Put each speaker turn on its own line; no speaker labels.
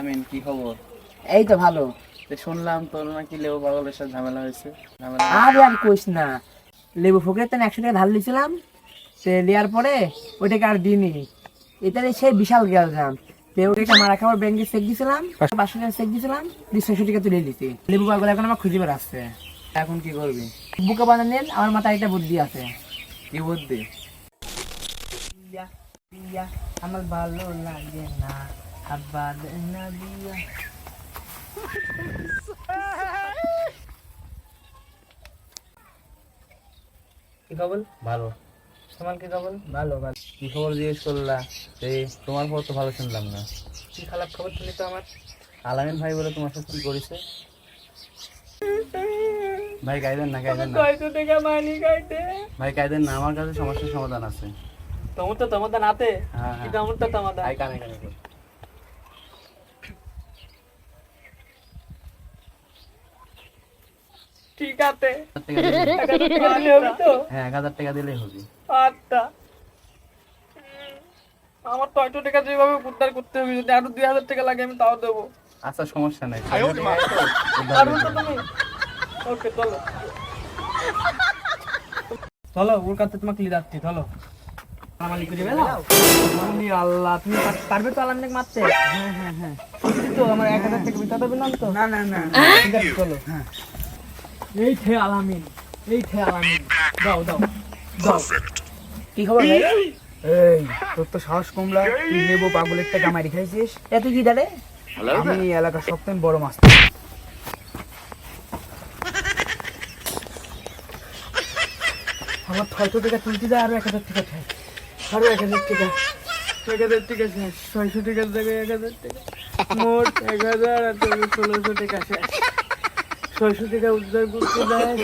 আমিন কি খবর?
এই তো ভালো।
শুনলাম তোর নাকি লেবু পাগলের সাথে ঝামেলা হয়েছে।
আর আর কইস না লেবু ফকিরের তো একশো টাকা ধার দিয়েছিলাম সে নেওয়ার পরে ওইটাকে আর দিইনি। এটা সেই বিশাল গেল যাম ওকে মারা খাবার ব্যাংকে চেক দিয়েছিলাম পাঁচশো টাকা চেক দিয়েছিলাম দিয়ে ছয়শো টাকা তুলে দিতে লেবু পাগল এখন আমার খুঁজে বেড়াচ্ছে
এখন কি করবি?
বুকে বানানোর আমার মাথায় একটা বুদ্ধি আছে।
কি বুদ্ধি?
আমার ভালো লাগে না। আব্বা দেন কি খবর?
ভালো।
তোমার কি খবর? ভালো ভালো।
কি খবর জিজ্ঞেস করলা? এই তোমার খবর তো ভালো শুনলাম না।
কি খারাপ খবর শুনি তো আমার?
আলামিন ভাই বলে তোমার সাথে কি করেছে? ভাই গাইদেন না গাইদেন না।
টাকা মানি খাইতে?
ভাই গাইদেন না আমার কাছে সমস্যার সমাধান আছে।
তোমার তো তোমার নাতে।
হ্যাঁ হ্যাঁ।
আমার তো তোমার
ভাই কানে কানে
ঠিক আছে। তো?
হ্যাঁ এক হাজার টাকা দিলেই হবে।
আচ্ছা। আমার ছয়শো টাকা যেভাবে উদ্ধার করতে হবে যদি আরও দুই হাজার টাকা লাগে আমি তাও দেবো।
আচ্ছা সমস্যা নাই। তো হয়ে
ওকে চলো। চলো ওর কাছে তোমাকে লিয়ে যাচ্ছি চলো। আল্লাহ তুমি পারবে তো আলাম মারতে? হ্যাঁ হ্যাঁ হ্যাঁ। তো আমার এক হাজার টাকা বিতা দেবে না তো? না না না। ঠিক আছে চলো। হ্যাঁ। এই ঠে আলামিন এই ঠে আলামিন। দাও দাও দাও। কি খবর ভাই?
এই তোর তো সাহস কমলা তুই নেব পাগলের টাকা মারি খাইছিস?
এত কি দাঁড়ে
আমি এই এলাকার সবথেকে বড় মাছ।
আমার ছয়শো টাকা তুলতে যায় আরও এক হাজার টাকা চাই আরও এক হাজার টাকা। এক হাজার টাকা শেষ ছয়শো টাকার জায়গায় এক হাজার টাকা। মোট এক হাজার আর ষোলোশো টাকা শেষ ছয়শো টাকা উদ্ধার করতে যায়